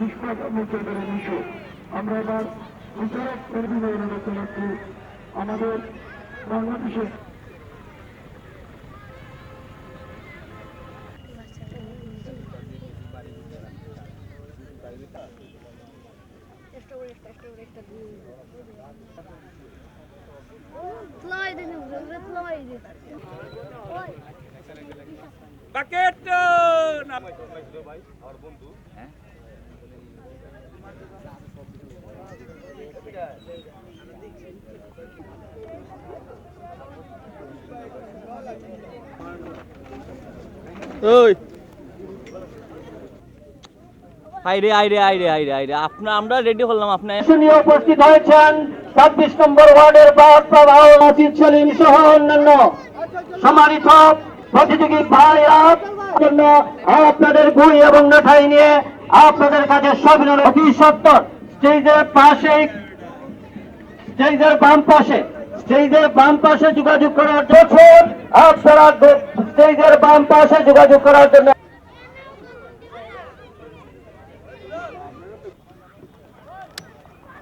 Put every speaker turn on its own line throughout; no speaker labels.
নিষ্পাপ মুক্তিদের নিষেধ আমরা এবার বিচারক কর্মীদের অনুরোধ জানাচ্ছি আমাদের
slide. Oj.
বাকেট ওই। আইরে আইরে আইরে আইরে আইরে। আপনার আমরা রেডি হলাম আপনার
নিয়ে উপস্থিত হয়েছেন ছাব্বিশ নম্বর ওয়ার্ডের নাসির সলিম সহ অন্যান্য। সম্মানিত প্রতিযোগী ভাইরা জন্য আপনাদের বই এবং মিঠাই নিয়ে আপনাদের কাছে সবিনয় অতি সত্তর। স্টেজের পাশে স্টেজের বাম পাশে স্টেজের বাম পাশে যোগাযোগ করার জন্য আপনারা স্টেজের বাম পাশে যোগাযোগ করার জন্য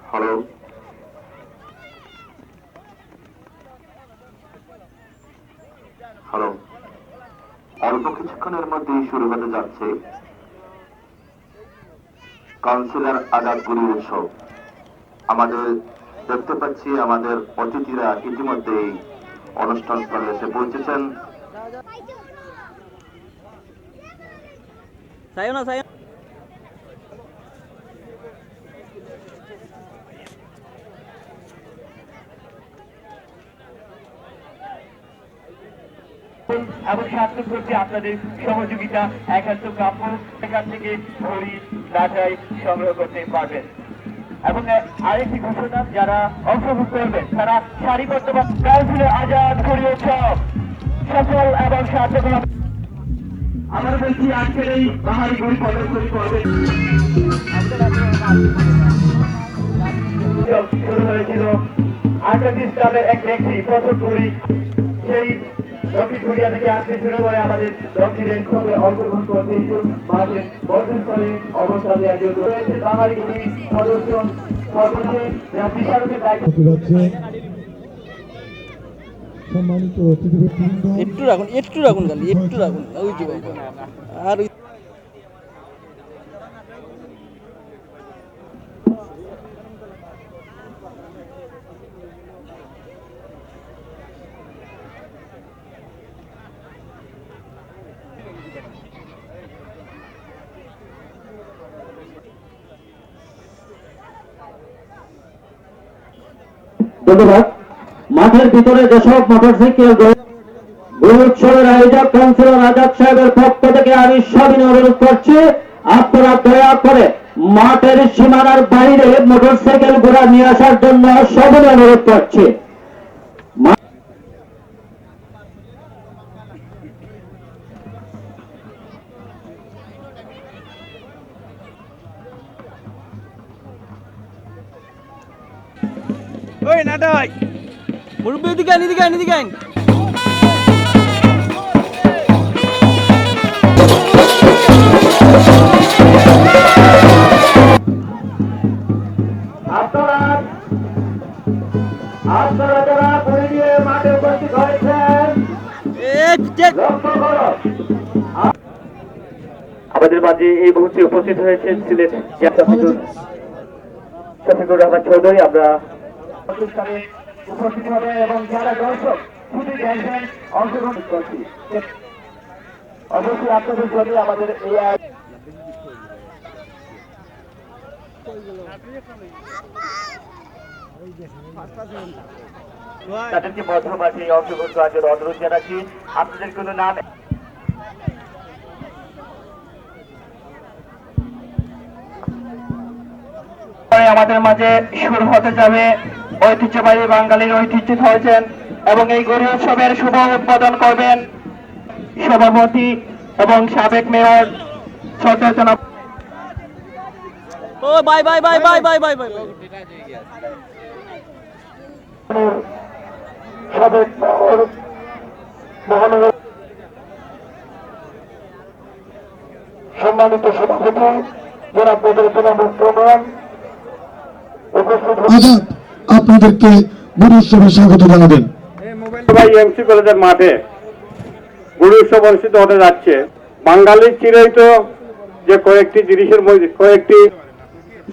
হ্যালো হ্যালো অল্প কিছুক্ষণের মধ্যেই শুরু হতে যাচ্ছে কাউন্সিলর আজাদ গুরু উৎসব। আমাদের দেখতে পাচ্ছি আমাদের অতিথিরা ইতিমধ্যেই অনুষ্ঠান স্থলে এসে পৌঁছেছেন।
এবং স্বাস্থ্য প্রতি আপনাদের সহযোগিতা একান্ত কাম্য। এখান থেকে ঘড়ি লাটাই সংগ্রহ করতে পারবেন। এবং আরেকটি ঘোষণা যারা অংশগ্রহণ করবেন তারা সারিবদ্ধ বা কাউন্সিলে আজাদ উৎসব সফল এবং হবে। আমরা বলছি আজকের এই পাহাড়ি ঘড়ি প্রদর্শনী করবেন শুরু হয়েছিল আজাদ ইসলামের এক ব্যক্তি ঘড়ি সেই দক্ষিণ কোরিয়া থেকে আসতে শুরু করে আমাদের দক্ষিণের সঙ্গে অংশগ্রহণ করতে মাঝে অবস্থা অবস্থানে জন্য রয়েছে বাঙালি সদস্য
একটু রাখুন একটু রাখুন খালি একটু রাখুন। ওই যে বাবা। আর
ধন্যবাদ। মাঠের ভিতরে যেসব মোটরসাইকেল গরু উৎসবের আয়োজক কাউন্সিলর আজাদ সাহেবের পক্ষ থেকে আমি সবই অনুরোধ করছি, আপনারা দয়া করে মাঠের সীমানার বাইরে মোটরসাইকেল ঘোড়া নিয়ে আসার জন্য সবই অনুরোধ করছি।
ওই না দাই মুরব্বী এদিকে আইন এদিকে আইন এদিকে
করো। আমাদের মাঝে এই মুহূর্তে উপস্থিত হয়েছেন সিলেট শফিকুর রহমান চৌধুরী। আমরা অনুষ্ঠানে উপস্থিত হবে এবং যারা দর্শক দেখবেন, অংশগ্রহণ করছি। অবশ্যই আপনাদের জন্য আমাদের এই তাদেরকে মধ্যমাঠে অংশগ্রহণ করার অনুরোধ জানাচ্ছি। আপনাদের কোনো নাম? আমাদের মাঝে শুরু হতে যাবে। ঐতিহ্যবাহী বাঙালির ঐতিহ্য হয়েছেন এবং এই গরু উৎসবের শুভ উদ্বোধন করবেন সভাপতি এবং সাবেক মেয়র শ্রদ্ধা জনাব
ও বাই বাই বাই বাই বাই বাই বাই
সাবেক মেয়র মহানগর সম্মানিত সভাপতি
মুক্তমান উপস্থিত
আজাদ আপনাদেরকে গুরু উৎসবে স্বাগত জানাবেন।
ভাই এমসি কলেজের মাঠে গুরু উৎসব অনুষ্ঠিত হতে যাচ্ছে। বাঙালির চিরেই তো যে কয়েকটি জিনিসের মধ্যে, কয়েকটি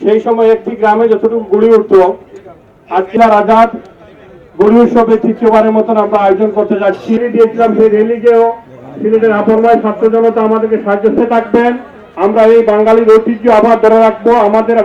সেই সময় একটি গ্রামে যতটুকু গুড়ি উঠত, আজকে আজাদ গুরু উৎসবে তৃতীয়বারের মতন আমরা আয়োজন করতে যাচ্ছি। দিয়েছিলাম সেই রেলিকেও সিলেটের আপনময় ছাত্র জনতা আমাদেরকে সাহায্য থাকবেন। আমরা এই বাঙালির ঐতিহ্য আবার ধরে রাখব, আমাদের